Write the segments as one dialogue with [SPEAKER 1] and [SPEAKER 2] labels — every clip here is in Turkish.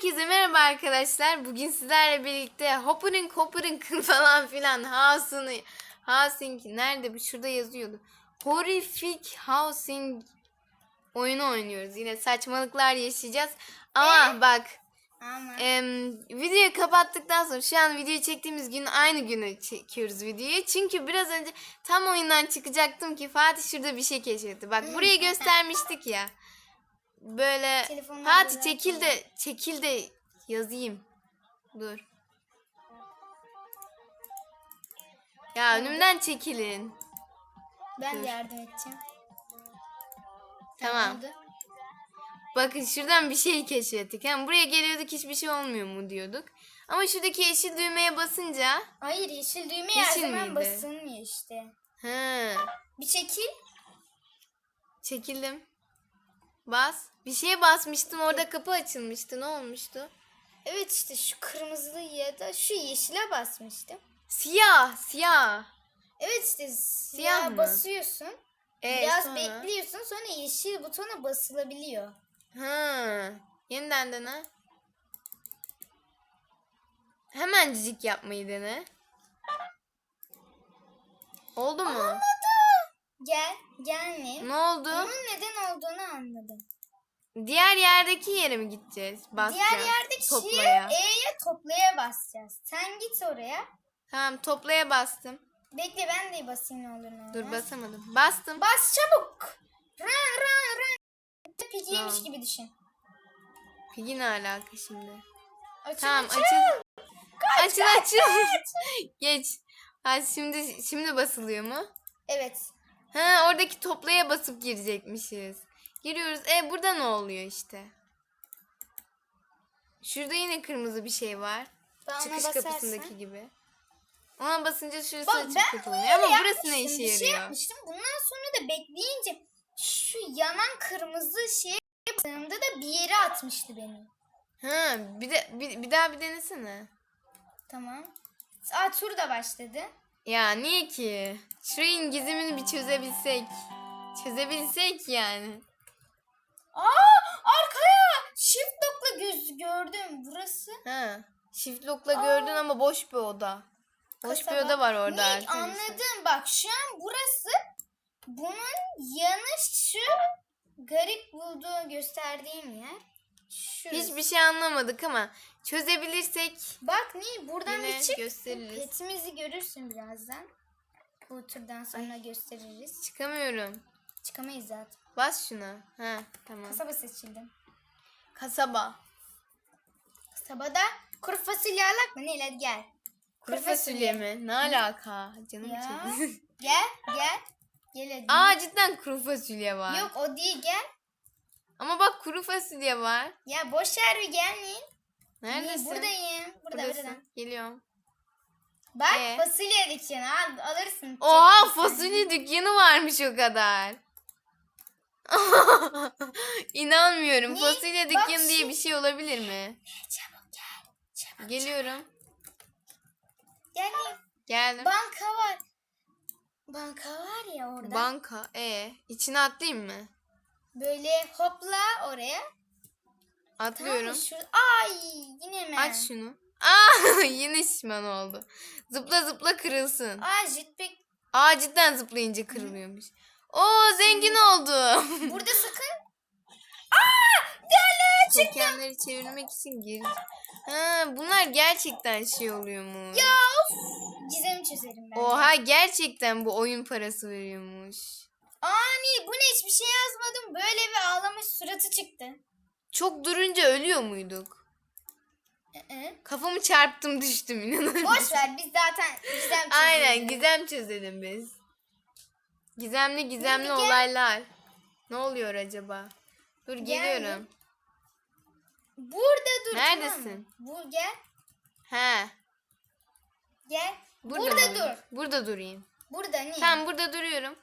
[SPEAKER 1] Herkese merhaba arkadaşlar. Bugün sizlerle birlikte Hopper'ın Hopper'ın falan filan House'unu Housing nerede bu? Şurada yazıyordu. Horrific Housing oyunu oynuyoruz. Yine saçmalıklar yaşayacağız. Ama bak
[SPEAKER 2] Ama
[SPEAKER 1] em, videoyu kapattıktan sonra şu an videoyu çektiğimiz gün aynı günü çekiyoruz videoyu. Çünkü biraz önce tam oyundan çıkacaktım ki Fatih şurada bir şey keşfetti. Bak burayı göstermiştik ya. Böyle
[SPEAKER 2] böyle
[SPEAKER 1] çekil de çekil de yazayım. Dur. Ya önümden çekilin.
[SPEAKER 2] ben
[SPEAKER 1] Dur.
[SPEAKER 2] yardım edeceğim.
[SPEAKER 1] Tamam.
[SPEAKER 2] oldu?
[SPEAKER 1] Bakın şuradan bir şey keşfettik. Yani buraya geliyorduk hiçbir şey olmuyor mu diyorduk. Ama şuradaki yeşil düğmeye basınca
[SPEAKER 2] Hayır yeşil düğme her
[SPEAKER 1] Yeşil
[SPEAKER 2] zaman
[SPEAKER 1] miydi?
[SPEAKER 2] basılmıyor işte.
[SPEAKER 1] he,
[SPEAKER 2] Bir çekil.
[SPEAKER 1] çekildim. Bas. Bir şeye basmıştım orada kapı açılmıştı. Ne olmuştu?
[SPEAKER 2] Evet işte şu kırmızılı ya da şu yeşile basmıştım.
[SPEAKER 1] Siyah, siyah.
[SPEAKER 2] Evet işte
[SPEAKER 1] Siyah
[SPEAKER 2] siyah
[SPEAKER 1] mı?
[SPEAKER 2] basıyorsun.
[SPEAKER 1] Ee,
[SPEAKER 2] biraz
[SPEAKER 1] sonra?
[SPEAKER 2] bekliyorsun sonra yeşil butona basılabiliyor.
[SPEAKER 1] Ha. Yeniden dene. Hemencik yapmayı dene. Oldu mu?
[SPEAKER 2] Gel gelme.
[SPEAKER 1] Ne oldu?
[SPEAKER 2] Bunun neden olduğunu anladım.
[SPEAKER 1] Diğer yerdeki yere mi gideceğiz? Basacağız.
[SPEAKER 2] Diğer yerdeki
[SPEAKER 1] toplaya.
[SPEAKER 2] E'ye toplaya basacağız. Sen git oraya.
[SPEAKER 1] Tamam toplaya bastım.
[SPEAKER 2] Bekle ben de basayım ne olur ne olmaz.
[SPEAKER 1] Dur basamadım. Bastım.
[SPEAKER 2] Bas çabuk. Run run run. Pigiymiş
[SPEAKER 1] Tamam.
[SPEAKER 2] gibi düşün.
[SPEAKER 1] Peki ne alaka şimdi?
[SPEAKER 2] Açıl,
[SPEAKER 1] Tamam
[SPEAKER 2] açıl.
[SPEAKER 1] açıl. Açıl açıl. Geç. Ha şimdi şimdi basılıyor mu?
[SPEAKER 2] Evet.
[SPEAKER 1] Ha oradaki toplaya basıp girecekmişiz. Giriyoruz. E burada ne oluyor işte? Şurada yine kırmızı bir şey var.
[SPEAKER 2] Ben
[SPEAKER 1] Çıkış
[SPEAKER 2] basarsan-
[SPEAKER 1] kapısındaki gibi. Ona basınca şurası
[SPEAKER 2] Bak
[SPEAKER 1] açık
[SPEAKER 2] öyle
[SPEAKER 1] Ama burası ne işe
[SPEAKER 2] Bir şey
[SPEAKER 1] yarıyor?
[SPEAKER 2] yapmıştım. Bundan sonra da bekleyince şu yanan kırmızı şeye bastığımda da bir yere atmıştı beni.
[SPEAKER 1] Ha bir de bir, bir daha bir denesene.
[SPEAKER 2] Tamam. Aa tur da başladı.
[SPEAKER 1] Ya niye ki? Şurayın gizemini bir çözebilsek. Çözebilsek yani.
[SPEAKER 2] Aa arkaya shift lock'la göz gördüm. Burası.
[SPEAKER 1] Ha. Shift lock'la gördün ama boş bir oda. Boş bir
[SPEAKER 2] Kasaba.
[SPEAKER 1] oda var orada.
[SPEAKER 2] Nick
[SPEAKER 1] arkadaşlar.
[SPEAKER 2] anladım. Bak şu an burası bunun yanı şu garip bulduğu gösterdiğim yer. Şurası.
[SPEAKER 1] Hiçbir şey anlamadık ama çözebilirsek
[SPEAKER 2] Bak niye buradan
[SPEAKER 1] yine
[SPEAKER 2] bir çık.
[SPEAKER 1] gösteririz.
[SPEAKER 2] Petimizi görürsün birazdan. Bu turdan sonra gösteririz.
[SPEAKER 1] Çıkamıyorum.
[SPEAKER 2] Çıkamayız zaten.
[SPEAKER 1] Bas şuna. Ha tamam.
[SPEAKER 2] Kasaba seçildim.
[SPEAKER 1] Kasaba.
[SPEAKER 2] Kasabada kuru fasulye alak mı? Neyle gel.
[SPEAKER 1] Kuru fasulye mi? Ne alaka? Canım
[SPEAKER 2] Ya.
[SPEAKER 1] çekti.
[SPEAKER 2] Gel gel. Gel hadi.
[SPEAKER 1] Aa cidden kuru fasulye var.
[SPEAKER 2] Yok o değil gel.
[SPEAKER 1] Ama bak kuru fasulye var.
[SPEAKER 2] Ya boş ver bir gelmeyin.
[SPEAKER 1] Neredesin?
[SPEAKER 2] Buradayım. Burada
[SPEAKER 1] Buradasın.
[SPEAKER 2] burada.
[SPEAKER 1] Geliyorum.
[SPEAKER 2] Bak
[SPEAKER 1] Ee?
[SPEAKER 2] fasulye dükkanı al, alırsın.
[SPEAKER 1] Oha fasulye dükkanı varmış o kadar. İnanmıyorum.
[SPEAKER 2] Ne?
[SPEAKER 1] Fasulye
[SPEAKER 2] Bak
[SPEAKER 1] dükkanı diye bir şey olabilir mi?
[SPEAKER 2] Çabuk gel. Çabuk.
[SPEAKER 1] Geliyorum.
[SPEAKER 2] Gel.
[SPEAKER 1] Geldim.
[SPEAKER 2] Banka var. Banka var ya orada.
[SPEAKER 1] Banka. E, içine atlayayım mı?
[SPEAKER 2] Böyle hopla oraya.
[SPEAKER 1] Atlıyorum.
[SPEAKER 2] Tamam, şu... Ay yine mi?
[SPEAKER 1] Aç şunu. Aa yine şişman oldu. Zıpla zıpla kırılsın.
[SPEAKER 2] Aa jetpack.
[SPEAKER 1] Aa cidden zıplayınca kırılıyormuş. Oo zengin oldum.
[SPEAKER 2] Burada sakın.
[SPEAKER 1] Tokenleri çevirmek için geri... Ha, bunlar gerçekten şey oluyormuş.
[SPEAKER 2] Ya of. Gizemi çözerim ben.
[SPEAKER 1] Oha gerçekten bu oyun parası veriyormuş.
[SPEAKER 2] Ani bu ne hiçbir şey yazmadım. Böyle bir ağlamış suratı çıktı.
[SPEAKER 1] Çok durunca ölüyor muyduk?
[SPEAKER 2] Hı-hı.
[SPEAKER 1] Kafamı çarptım düştüm inanın.
[SPEAKER 2] Boş ver biz zaten gizem çözelim.
[SPEAKER 1] Aynen gizem çözelim biz. Gizemli gizemli
[SPEAKER 2] gel.
[SPEAKER 1] olaylar. Ne oluyor acaba? Dur geliyorum.
[SPEAKER 2] Burada dur
[SPEAKER 1] Neredesin?
[SPEAKER 2] tamam mı? Bu gel.
[SPEAKER 1] He.
[SPEAKER 2] Gel.
[SPEAKER 1] Burada,
[SPEAKER 2] Burada, dur.
[SPEAKER 1] Burada durayım.
[SPEAKER 2] Burada niye?
[SPEAKER 1] Tamam burada duruyorum.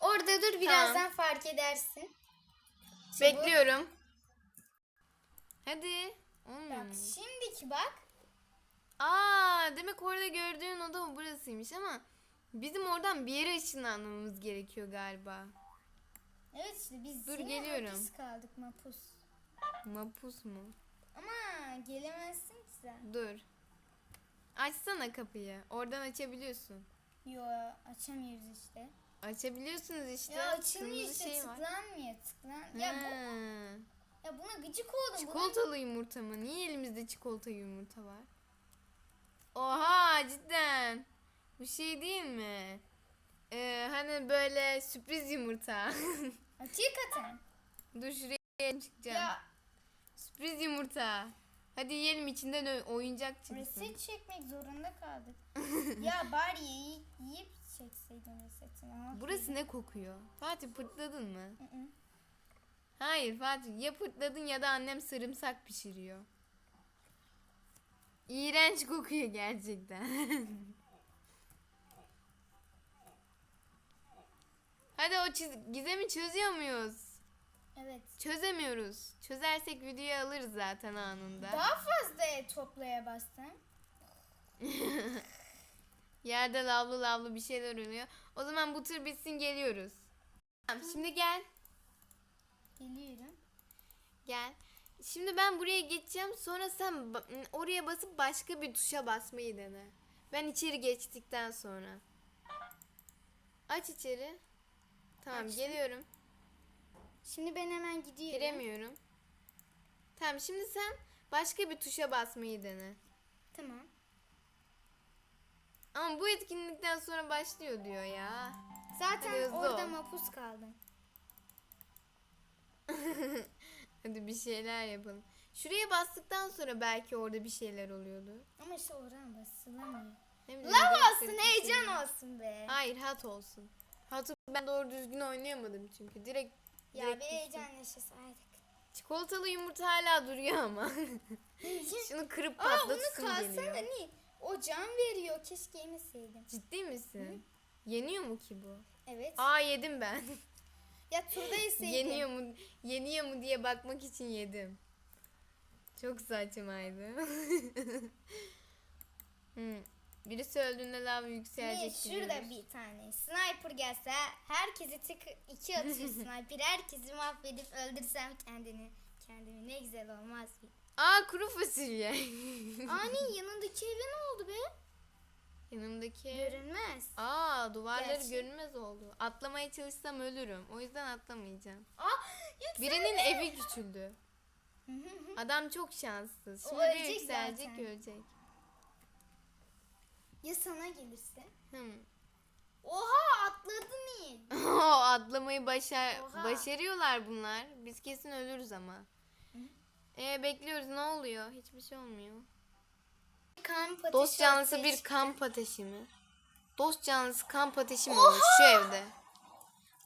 [SPEAKER 2] Orada dur birazdan fark edersin.
[SPEAKER 1] Bekliyorum. Hadi. Olmuyor
[SPEAKER 2] Bak
[SPEAKER 1] mu?
[SPEAKER 2] şimdiki bak.
[SPEAKER 1] Aa, demek orada gördüğün oda burasıymış ama bizim oradan bir yere ışınlanmamız gerekiyor galiba.
[SPEAKER 2] Evet işte biz
[SPEAKER 1] Dur,
[SPEAKER 2] yine
[SPEAKER 1] geliyorum.
[SPEAKER 2] hapis kaldık mapus.
[SPEAKER 1] Mapus mu?
[SPEAKER 2] gelemezsin ki sen.
[SPEAKER 1] Dur. Açsana kapıyı. Oradan açabiliyorsun.
[SPEAKER 2] Yo açamıyoruz işte.
[SPEAKER 1] Açabiliyorsunuz işte.
[SPEAKER 2] Ya açılmıyor
[SPEAKER 1] Kırmızı
[SPEAKER 2] işte
[SPEAKER 1] şey var.
[SPEAKER 2] tıklanmıyor tıklan. Ya, bu,
[SPEAKER 1] Ha.
[SPEAKER 2] ya buna gıcık oldum.
[SPEAKER 1] Çikolatalı yumurta mı? Niye elimizde çikolata yumurta var? Oha cidden. Bu şey değil mi? Ee, hani böyle sürpriz yumurta.
[SPEAKER 2] Hakikaten.
[SPEAKER 1] Dur şuraya çıkacağım.
[SPEAKER 2] Ya
[SPEAKER 1] Sürpriz yumurta. Hadi yiyelim içinden ö- oyuncak çıksın.
[SPEAKER 2] reset çekmek zorunda kaldık. ya bari yiyip, yiyip çekseydin resetini.
[SPEAKER 1] Burası ne kokuyor? Fatih pırtladın mı?
[SPEAKER 2] Hı hı.
[SPEAKER 1] Hayır Fatih ya pırtladın ya da annem sarımsak pişiriyor. İğrenç kokuyor gerçekten. Hadi o çiz- gizemi çözüyor muyuz?
[SPEAKER 2] Evet.
[SPEAKER 1] Çözemiyoruz. Çözersek videoyu alırız zaten anında.
[SPEAKER 2] Daha fazla toplaya bastım.
[SPEAKER 1] Yerde lavlı lavlı bir şeyler oluyor. O zaman bu tür bitsin geliyoruz. Tamam şimdi gel.
[SPEAKER 2] Geliyorum.
[SPEAKER 1] Gel. Şimdi ben buraya geçeceğim. Sonra sen oraya basıp başka bir tuşa basmayı dene. Ben içeri geçtikten sonra. Aç içeri. Tamam
[SPEAKER 2] Açtım.
[SPEAKER 1] geliyorum.
[SPEAKER 2] Şimdi ben hemen gidiyorum.
[SPEAKER 1] Giremiyorum. Tamam şimdi sen başka bir tuşa basmayı dene.
[SPEAKER 2] Tamam.
[SPEAKER 1] Ama bu etkinlikten sonra başlıyor diyor ya.
[SPEAKER 2] Zaten
[SPEAKER 1] Hadi
[SPEAKER 2] orada mapus kaldım.
[SPEAKER 1] Hadi bir şeyler yapalım. Şuraya bastıktan sonra belki orada bir şeyler oluyordu.
[SPEAKER 2] Ama işte oradan basılamıyor. Lav olsun,
[SPEAKER 1] şey.
[SPEAKER 2] heyecan olsun be.
[SPEAKER 1] Hayır hat olsun. Hatı ben doğru düzgün oynayamadım çünkü. Direkt,
[SPEAKER 2] Ya
[SPEAKER 1] direkt
[SPEAKER 2] bir heyecan yaşasaydık.
[SPEAKER 1] Çikolatalı yumurta hala duruyor ama. Şunu kırıp
[SPEAKER 2] Aa onu
[SPEAKER 1] patlatırsın
[SPEAKER 2] kalsana
[SPEAKER 1] geliyor.
[SPEAKER 2] O can veriyor. Keşke yemeseydim.
[SPEAKER 1] Ciddi misin? Yeniyor mu ki bu?
[SPEAKER 2] Evet.
[SPEAKER 1] Aa yedim ben.
[SPEAKER 2] Ya turda yeseydim.
[SPEAKER 1] Yeniyor mu yeniyor mu diye bakmak için yedim. Çok saçmaydı. hmm. Birisi öldüğünde lav yükselecek
[SPEAKER 2] şurada
[SPEAKER 1] biliyoruz.
[SPEAKER 2] bir tane sniper gelse herkesi tık iki atıyor sniper herkesi mahvedip öldürsem kendini kendimi ne güzel olmaz mı?
[SPEAKER 1] Aa kuru fasulye.
[SPEAKER 2] Ani yanındaki eve ne oldu be?
[SPEAKER 1] Yanımdaki.
[SPEAKER 2] Görünmez.
[SPEAKER 1] Aa duvarları
[SPEAKER 2] Gerçi-
[SPEAKER 1] görünmez oldu. Atlamaya çalışsam ölürüm. O yüzden atlamayacağım.
[SPEAKER 2] Aa yükseldi.
[SPEAKER 1] Birinin evi küçüldü. Adam çok şanssız.
[SPEAKER 2] O
[SPEAKER 1] Şimdi bir
[SPEAKER 2] ölecek
[SPEAKER 1] yükselecek
[SPEAKER 2] zaten.
[SPEAKER 1] ölecek.
[SPEAKER 2] ya sana gelirse?
[SPEAKER 1] Hmm.
[SPEAKER 2] Oha atladı Nil.
[SPEAKER 1] o atlamayı başar
[SPEAKER 2] Oha.
[SPEAKER 1] başarıyorlar bunlar. Biz kesin ölürüz ama. Ee, bekliyoruz ne oluyor? Hiçbir şey olmuyor.
[SPEAKER 2] Kamp ateşi
[SPEAKER 1] Dost canlısı
[SPEAKER 2] ortaya
[SPEAKER 1] bir kamp ateşi mi? Dost canlısı kamp ateşi mi olur şu evde?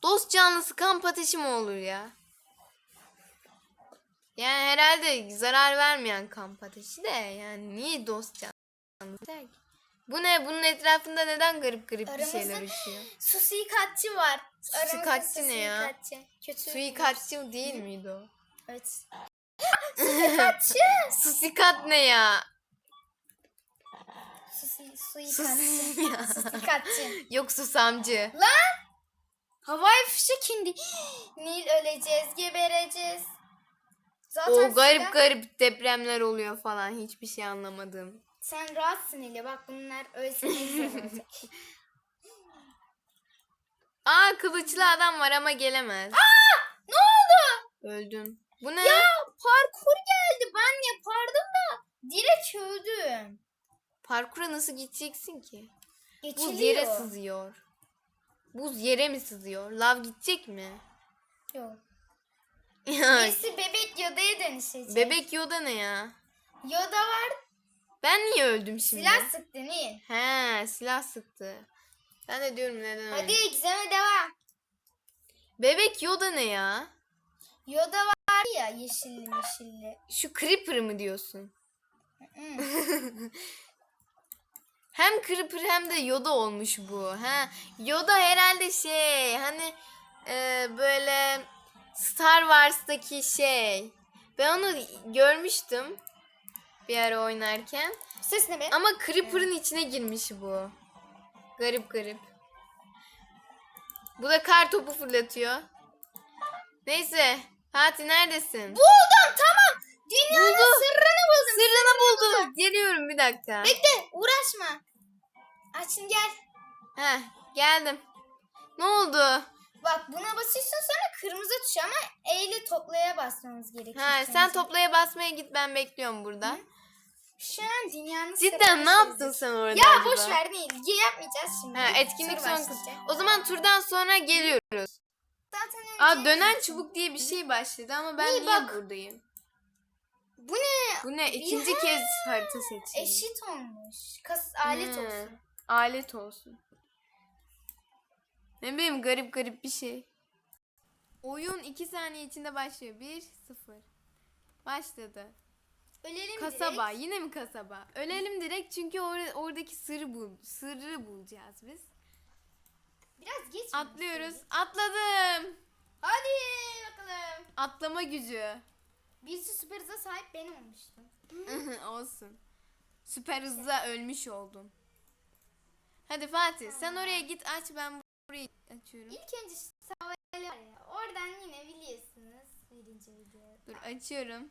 [SPEAKER 1] Dost canlısı kamp ateşi mi olur ya? Yani herhalde zarar vermeyen kamp ateşi de yani niye dost canlısı der ki? Bu ne? Bunun etrafında neden garip garip bir
[SPEAKER 2] Aramızda-
[SPEAKER 1] şeyler uçuyor?
[SPEAKER 2] Suikatçı var.
[SPEAKER 1] Suikatçı
[SPEAKER 2] Aramızda
[SPEAKER 1] ne ya?
[SPEAKER 2] suikatçı. Kötü.
[SPEAKER 1] Suikatçı değil miydi o?
[SPEAKER 2] Evet. Suikatçı.
[SPEAKER 1] Susikat ne ya?
[SPEAKER 2] Susi,
[SPEAKER 1] Sus
[SPEAKER 2] suikatçı.
[SPEAKER 1] ya.
[SPEAKER 2] Suikatçı.
[SPEAKER 1] Yok susamcı.
[SPEAKER 2] Lan! Havai fişek indi. Nil öleceğiz, gebereceğiz. Zaten
[SPEAKER 1] O garip
[SPEAKER 2] silah-
[SPEAKER 1] garip depremler oluyor falan hiçbir şey anlamadım.
[SPEAKER 2] Sen rahatsın Nil'e bak bunlar güzel olacak.
[SPEAKER 1] Aa kılıçlı adam var ama gelemez.
[SPEAKER 2] ne oldu?
[SPEAKER 1] Öldüm. Bu ne?
[SPEAKER 2] Ya parkur geldi ben yapardım da direkt öldüm.
[SPEAKER 1] Parkura nasıl gideceksin ki? Buz
[SPEAKER 2] Geçiliyor.
[SPEAKER 1] yere sızıyor. Buz yere mi sızıyor? Lav gidecek mi?
[SPEAKER 2] Yok. Birisi bebek Yoda'ya dönüşecek.
[SPEAKER 1] Bebek Yoda ne ya?
[SPEAKER 2] Yoda var
[SPEAKER 1] Ben niye öldüm şimdi?
[SPEAKER 2] silah sıktı Nil.
[SPEAKER 1] He silah sıktı. Ben de diyorum neden öldüm.
[SPEAKER 2] Hadi gizeme devam.
[SPEAKER 1] Bebek Yoda ne ya?
[SPEAKER 2] Yoda var ya yeşilli yeşilli.
[SPEAKER 1] Şu Creeper mı diyorsun? Hem Creeper hem de Yoda olmuş bu. Ha, Yoda herhalde şey hani e, böyle Star Wars'taki şey. Ben onu görmüştüm bir ara oynarken.
[SPEAKER 2] Ses ne be?
[SPEAKER 1] Ama Creeper'ın içine girmiş bu. Garip garip. Bu da kar topu fırlatıyor. Neyse. Fatih neredesin?
[SPEAKER 2] Buldum tamam. Dünyanın
[SPEAKER 1] Buldum.
[SPEAKER 2] sırrını buldum.
[SPEAKER 1] bir dakika.
[SPEAKER 2] Bekle uğraşma. Açın gel.
[SPEAKER 1] Heh, geldim. Ne oldu?
[SPEAKER 2] Bak buna basıyorsun sonra kırmızı tuş ama E ile toplaya basmamız gerekiyor.
[SPEAKER 1] Ha, sen
[SPEAKER 2] önce.
[SPEAKER 1] toplaya basmaya git ben bekliyorum burada.
[SPEAKER 2] Şu an dünyanın
[SPEAKER 1] Cidden ne yaptın sen orada
[SPEAKER 2] Ya
[SPEAKER 1] acaba?
[SPEAKER 2] boş ver. Ge- Yapmayacağız şimdi.
[SPEAKER 1] Ha, etkinlik
[SPEAKER 2] Tur
[SPEAKER 1] son. O zaman turdan sonra geliyoruz.
[SPEAKER 2] Zaten önce...
[SPEAKER 1] Aa dönen çubuk diye bir şey başladı ama ben
[SPEAKER 2] İyi,
[SPEAKER 1] niye
[SPEAKER 2] bak.
[SPEAKER 1] buradayım?
[SPEAKER 2] Bu ne?
[SPEAKER 1] Bu ne? İkinci
[SPEAKER 2] Ha,
[SPEAKER 1] kez harita seçeyim.
[SPEAKER 2] Eşit olmuş. Kas alet
[SPEAKER 1] Hı,
[SPEAKER 2] olsun.
[SPEAKER 1] Alet olsun. Ne bileyim garip garip bir şey. Oyun 2 saniye içinde başlıyor. 1 0. Başladı.
[SPEAKER 2] Ölelim
[SPEAKER 1] Kasaba.
[SPEAKER 2] direkt.
[SPEAKER 1] Yine mi kasaba? Ölelim direkt çünkü or- oradaki sırrı bul sırrı bulacağız biz.
[SPEAKER 2] Biraz geç. mi?
[SPEAKER 1] Atlıyoruz. Atladım.
[SPEAKER 2] Hadi bakalım.
[SPEAKER 1] Atlama gücü.
[SPEAKER 2] Birisi süper hıza sahip ben olmuştum.
[SPEAKER 1] Olsun. Süper hızla ölmüş oldum. Hadi Fatih sen oraya git aç ben burayı açıyorum.
[SPEAKER 2] İlk önce var ya. Oradan yine biliyorsunuz. Birinci video.
[SPEAKER 1] Dur açıyorum.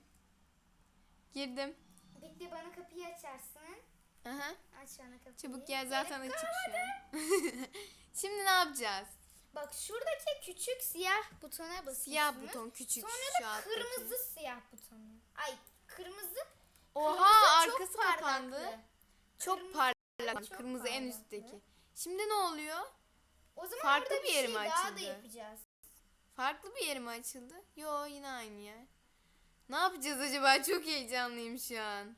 [SPEAKER 1] Girdim.
[SPEAKER 2] Bekle bana kapıyı açarsın.
[SPEAKER 1] Aha.
[SPEAKER 2] Aç bana kapıyı.
[SPEAKER 1] Çabuk gel zaten açık şu an. Şimdi ne yapacağız?
[SPEAKER 2] Bak şuradaki küçük siyah butona basıyorsunuz.
[SPEAKER 1] Siyah buton küçük
[SPEAKER 2] Sonra
[SPEAKER 1] şu
[SPEAKER 2] da
[SPEAKER 1] alttaki.
[SPEAKER 2] kırmızı siyah butonu. Ay kırmızı.
[SPEAKER 1] Oha
[SPEAKER 2] kırmızı çok
[SPEAKER 1] arkası
[SPEAKER 2] parlaklı.
[SPEAKER 1] kapandı. Çok
[SPEAKER 2] Kırmızı
[SPEAKER 1] parlak.
[SPEAKER 2] çok
[SPEAKER 1] Kırmızı en
[SPEAKER 2] parlaklı.
[SPEAKER 1] üstteki. Şimdi ne oluyor?
[SPEAKER 2] O zaman
[SPEAKER 1] Farklı
[SPEAKER 2] orada
[SPEAKER 1] bir yeri
[SPEAKER 2] şey
[SPEAKER 1] mi
[SPEAKER 2] daha da
[SPEAKER 1] açıldı?
[SPEAKER 2] yapacağız.
[SPEAKER 1] Farklı bir yer mi açıldı? Yo yine aynı yer. Ne yapacağız acaba? Çok heyecanlıyım şu an.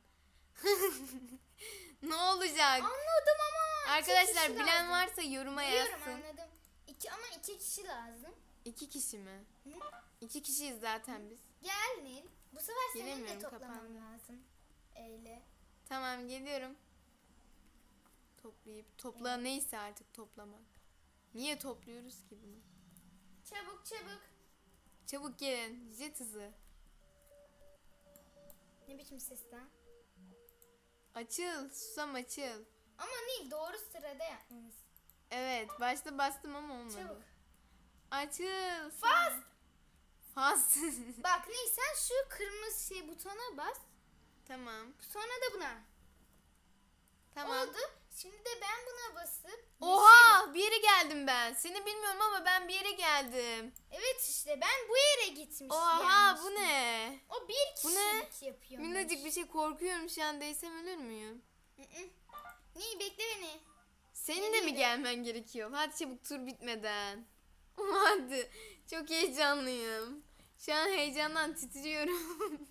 [SPEAKER 1] ne olacak?
[SPEAKER 2] Anladım ama.
[SPEAKER 1] Arkadaşlar bilen
[SPEAKER 2] lazım.
[SPEAKER 1] varsa yoruma
[SPEAKER 2] Biliyorum
[SPEAKER 1] yazsın.
[SPEAKER 2] anladım. İki, ama iki kişi lazım.
[SPEAKER 1] İki kişi mi?
[SPEAKER 2] Hı?
[SPEAKER 1] İki kişiyiz zaten biz.
[SPEAKER 2] Gel Nil. Bu sefer senin de toplaman
[SPEAKER 1] kapandı.
[SPEAKER 2] lazım. Öyle.
[SPEAKER 1] Tamam geliyorum. Toplayıp topla neyse artık toplamak. Niye topluyoruz ki bunu?
[SPEAKER 2] Çabuk çabuk.
[SPEAKER 1] Çabuk gelin. Jet hızı.
[SPEAKER 2] Ne biçim ses lan?
[SPEAKER 1] Açıl. Susam açıl.
[SPEAKER 2] Ama Nil doğru sırada yapmanız.
[SPEAKER 1] Evet. Başta bastım ama olmadı.
[SPEAKER 2] Çabuk.
[SPEAKER 1] Açıl.
[SPEAKER 2] Fast.
[SPEAKER 1] Fast.
[SPEAKER 2] Bak Nil sen şu kırmızı şey butona bas.
[SPEAKER 1] tamam.
[SPEAKER 2] Sonra da buna.
[SPEAKER 1] Tamam.
[SPEAKER 2] Oldu. Şimdi de ben buna basıp
[SPEAKER 1] Oha! Bir yere geldim ben. Seni bilmiyorum ama ben bir yere geldim.
[SPEAKER 2] Evet işte ben bu yere gitmiş.
[SPEAKER 1] Oha bu ne?
[SPEAKER 2] O bir
[SPEAKER 1] Bu ne?
[SPEAKER 2] kişilik yapıyor.
[SPEAKER 1] Minnacık bir şey korkuyorum şu an değsem ölür müyüm?
[SPEAKER 2] Nil bekle beni.
[SPEAKER 1] Senin de mi gelmen gerekiyor? Hadi çabuk tur bitmeden. Hadi. Çok heyecanlıyım. Şu an heyecandan titriyorum.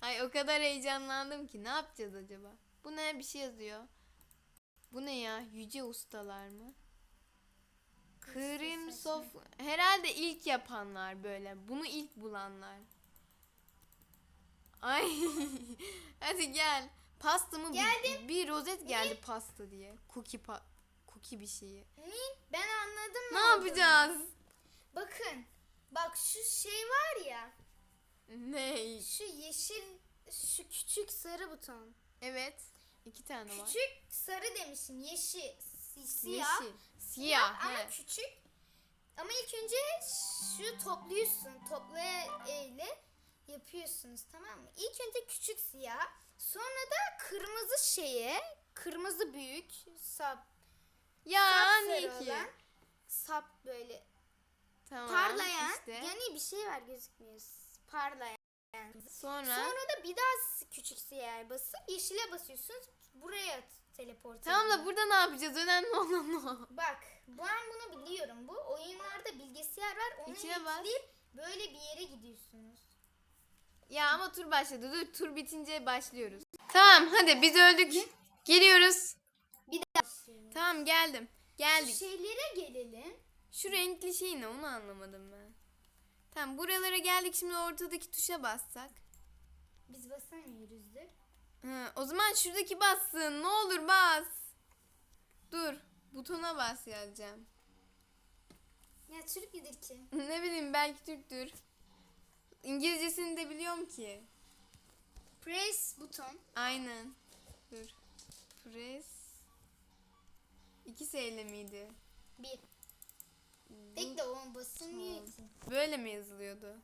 [SPEAKER 1] Ay o kadar heyecanlandım ki. Ne yapacağız acaba? Bu ne? Bir şey yazıyor. Bu ne ya? Yüce ustalar mı? Krim sof... Herhalde ilk yapanlar böyle. Bunu ilk bulanlar. Ay. Hadi gel. Pastamı bir, bir rozet geldi pasta diye. Cookie pa cookie bir şeyi.
[SPEAKER 2] Nil ben anladım
[SPEAKER 1] Ne
[SPEAKER 2] olduğunu.
[SPEAKER 1] yapacağız?
[SPEAKER 2] Bakın. Bak şu şey var ya.
[SPEAKER 1] Ne?
[SPEAKER 2] Şu yeşil şu küçük sarı buton.
[SPEAKER 1] Evet. İki tane var.
[SPEAKER 2] Küçük sarı demişim. Yeşil. si- Siyah.
[SPEAKER 1] Yeşil. Siyah.
[SPEAKER 2] Ama
[SPEAKER 1] he.
[SPEAKER 2] küçük. Ama ilk önce şu topluyorsun. Toplaya ile yapıyorsunuz tamam mı? İlk önce küçük siyah. Sonra da kırmızı şeye. Kırmızı büyük. Sap.
[SPEAKER 1] Ya ne ki?
[SPEAKER 2] olan, Sap böyle
[SPEAKER 1] Tamam.
[SPEAKER 2] parlayan.
[SPEAKER 1] işte.
[SPEAKER 2] Yani bir şey var gözükmüyor. Parlayan.
[SPEAKER 1] Sonra.
[SPEAKER 2] Sonra da bir daha küçük siyah basıp yeşile basıyorsunuz. Buraya teleport
[SPEAKER 1] Tamam da burada ne yapacağız? Önemli olan o.
[SPEAKER 2] Bak ben bunu biliyorum. Bu oyunlarda bilgisayar var. Onu
[SPEAKER 1] İçine bas.
[SPEAKER 2] yükleyip böyle bir yere gidiyorsunuz.
[SPEAKER 1] Ya ama tur başladı. Dur tur bitince başlıyoruz. Tamam hadi biz öldük. Geliyoruz.
[SPEAKER 2] Bir daha.
[SPEAKER 1] Tamam geldim. Geldik.
[SPEAKER 2] şeylere gelelim.
[SPEAKER 1] Şu renkli şey ne onu anlamadım ben. Tamam buralara geldik şimdi ortadaki tuşa bassak.
[SPEAKER 2] Biz basamıyoruzdur.
[SPEAKER 1] O zaman şuradaki bassın. Ne olur bas. Dur. Butona bas yazacağım.
[SPEAKER 2] Ya Türk müdür ki?
[SPEAKER 1] ne bileyim belki Türktür. İngilizcesini de biliyorum ki.
[SPEAKER 2] Press buton.
[SPEAKER 1] Aynen. Dur. Press. İki S miydi?
[SPEAKER 2] Bir. Bekle o basılmıyor ki.
[SPEAKER 1] Böyle mi yazılıyordu?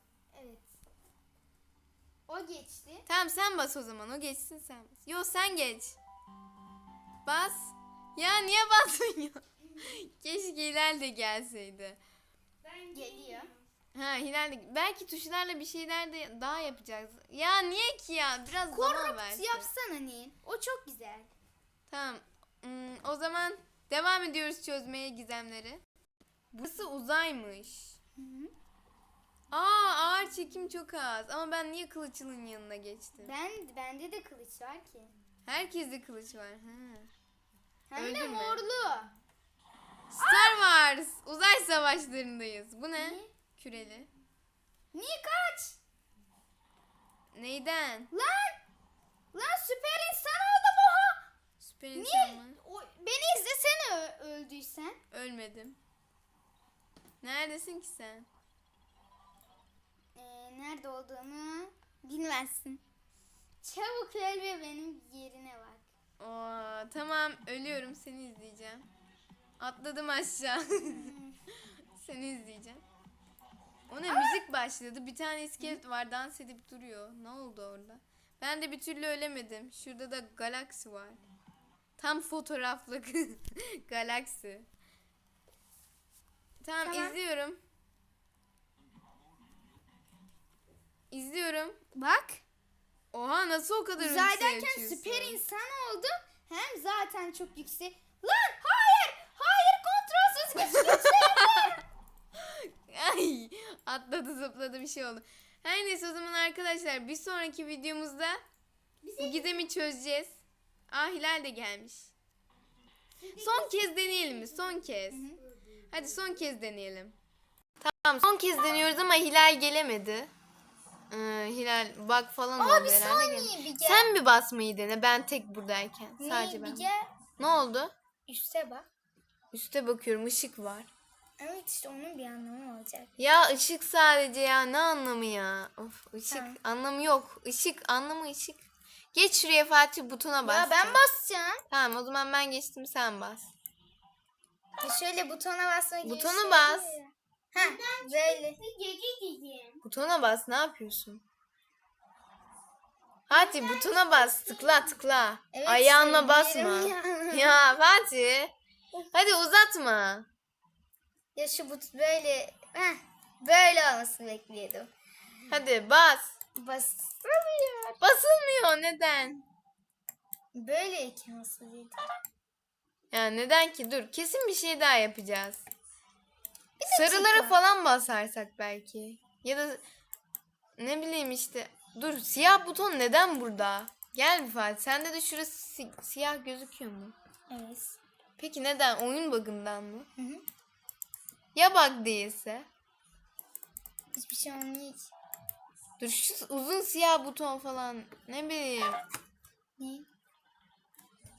[SPEAKER 2] O geçti.
[SPEAKER 1] Tamam sen bas o zaman. O geçsin sen bas. Yo sen geç. Bas. Ya niye basmıyor? Keşke Hilal de gelseydi.
[SPEAKER 2] Geliyor.
[SPEAKER 1] Ha Hilal de belki tuşlarla bir şeyler de daha yapacağız. Ya niye ki ya? Biraz zaman
[SPEAKER 2] Korrupt
[SPEAKER 1] versin.
[SPEAKER 2] yapsana Nil. O çok güzel.
[SPEAKER 1] Tamam. Hmm, o zaman devam ediyoruz çözmeye gizemleri. Burası uzaymış. Aa ağır çekim çok az. Ama ben niye kılıçlının yanına geçtim?
[SPEAKER 2] Ben bende de kılıç var ki.
[SPEAKER 1] Herkeste kılıç var. Ha.
[SPEAKER 2] Hem de
[SPEAKER 1] Öldün mü?
[SPEAKER 2] morlu.
[SPEAKER 1] Star Wars uzay savaşlarındayız. Bu ne?
[SPEAKER 2] Ne?
[SPEAKER 1] Küreli.
[SPEAKER 2] Niye kaç?
[SPEAKER 1] Neyden?
[SPEAKER 2] Lan! Lan süper insan oldum oha!
[SPEAKER 1] Süper insan
[SPEAKER 2] Niye?
[SPEAKER 1] mı?
[SPEAKER 2] O, beni izlesene ö- öldüysen.
[SPEAKER 1] Ölmedim. Neredesin ki sen?
[SPEAKER 2] Nerede olduğunu bilmezsin. Çabuk öl ve benim yerine bak.
[SPEAKER 1] Oo, tamam ölüyorum seni izleyeceğim. Atladım aşağı. seni izleyeceğim. O ne müzik başladı. Bir tane iskelet var dans edip duruyor. Ne oldu orada? Ben de bir türlü ölemedim. Şurada da galaksi var. Tam fotoğraflık galaksi. Tamam,
[SPEAKER 2] Tamam.
[SPEAKER 1] izliyorum. İzliyorum.
[SPEAKER 2] Bak.
[SPEAKER 1] Oha nasıl o kadar yükseğe
[SPEAKER 2] Uzaydayken
[SPEAKER 1] uçuyorsun?
[SPEAKER 2] süper insan oldum. Hem zaten çok yüksek. Lan hayır! Hayır kontrolsüz güç güçlerim.
[SPEAKER 1] Ay atladı zıpladı bir şey oldu. Her neyse o zaman arkadaşlar bir sonraki videomuzda bu gizemi çözeceğiz. Ah Hilal de gelmiş. Son kez deneyelim mi? Son kez. Hadi son kez deneyelim. Tamam son kez deniyoruz ama Hilal gelemedi. Ee, Hilal bak falan oldu
[SPEAKER 2] bir saniye,
[SPEAKER 1] gel. Sen bir basmayı dene ben tek buradayken. Sadece
[SPEAKER 2] Ne,
[SPEAKER 1] ben.
[SPEAKER 2] bir gel.
[SPEAKER 1] Ne oldu?
[SPEAKER 2] Üste bak.
[SPEAKER 1] Üste bakıyorum ışık var.
[SPEAKER 2] Evet işte onun bir anlamı olacak.
[SPEAKER 1] Ya ışık sadece ya ne anlamı ya? Of ışık
[SPEAKER 2] Tamam.
[SPEAKER 1] anlamı yok. Işık anlamı ışık. Geç şuraya Fatih butona bas.
[SPEAKER 2] Ya ben basacağım.
[SPEAKER 1] Tamam o zaman ben geçtim sen bas.
[SPEAKER 2] Ya şöyle butona basma gibi
[SPEAKER 1] Butona
[SPEAKER 2] şey
[SPEAKER 1] bas.
[SPEAKER 2] oluyor Heh böyle.
[SPEAKER 1] Butona bas ne yapıyorsun? Fatih butona bas tıkla tıkla.
[SPEAKER 2] Evet,
[SPEAKER 1] Ayağınla basma.
[SPEAKER 2] ya.
[SPEAKER 1] ya Fatih. Hadi uzatma.
[SPEAKER 2] Ya şu but böyle. Heh böyle olmasını bekliyordum.
[SPEAKER 1] Hadi bas.
[SPEAKER 2] Basılmıyor.
[SPEAKER 1] Basılmıyor neden?
[SPEAKER 2] Böyleyken nasıl değil.
[SPEAKER 1] Ya neden ki? Dur kesin bir şey daha yapacağız. Sarılara falan basarsak belki. Ya da ne bileyim işte. Dur siyah buton neden burada? Gel bir Fatih. Sende de şurası si- siyah gözüküyor mu?
[SPEAKER 2] Evet.
[SPEAKER 1] Peki neden? Oyun bug'ından mı?
[SPEAKER 2] Hı hı.
[SPEAKER 1] Ya bug değilse?
[SPEAKER 2] Hiçbir şey olmuyor ki.
[SPEAKER 1] Dur şu uzun siyah buton falan. Ne bileyim.
[SPEAKER 2] Ne?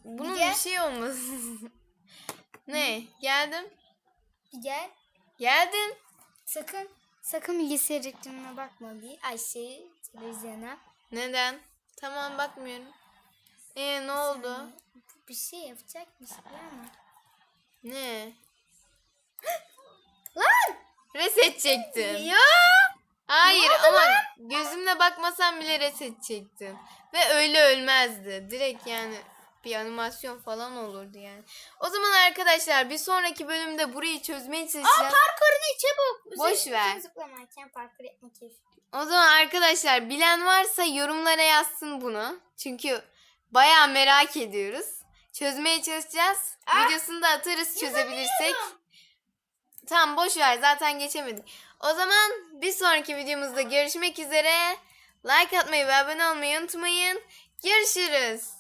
[SPEAKER 1] Bunun
[SPEAKER 2] Bir gel.
[SPEAKER 1] bir şey olmasın. ne? Geldim.
[SPEAKER 2] Bir gel.
[SPEAKER 1] Geldim.
[SPEAKER 2] Sakın. Sakın bilgisayar ekranına bakma bir. Ay şey televizyona.
[SPEAKER 1] Neden? Tamam bakmıyorum. Ee ne oldu?
[SPEAKER 2] Bir şey yapacak bir şey ama.
[SPEAKER 1] Ne?
[SPEAKER 2] Lan!
[SPEAKER 1] Reset çektim.
[SPEAKER 2] Ya!
[SPEAKER 1] Hayır ama
[SPEAKER 2] lan?
[SPEAKER 1] gözümle bakmasam bile reset çektim. Ve öyle ölmezdi. Direkt yani bir animasyon falan olurdu yani. O zaman arkadaşlar bir sonraki bölümde burayı çözmeye
[SPEAKER 2] Aa
[SPEAKER 1] çalışacağız.
[SPEAKER 2] parkur ne çabuk.
[SPEAKER 1] Boş
[SPEAKER 2] Üzerine
[SPEAKER 1] ver.
[SPEAKER 2] Zıplamarken parkur etme keyfi.
[SPEAKER 1] O zaman arkadaşlar bilen varsa yorumlara yazsın bunu. Çünkü bayağı merak ediyoruz. Çözmeye çalışacağız.
[SPEAKER 2] Aa,
[SPEAKER 1] Videosunu da atarız çözebilirsek. Tamam boş ver zaten geçemedik. O zaman bir sonraki videomuzda görüşmek üzere. Like atmayı ve abone olmayı unutmayın. Görüşürüz.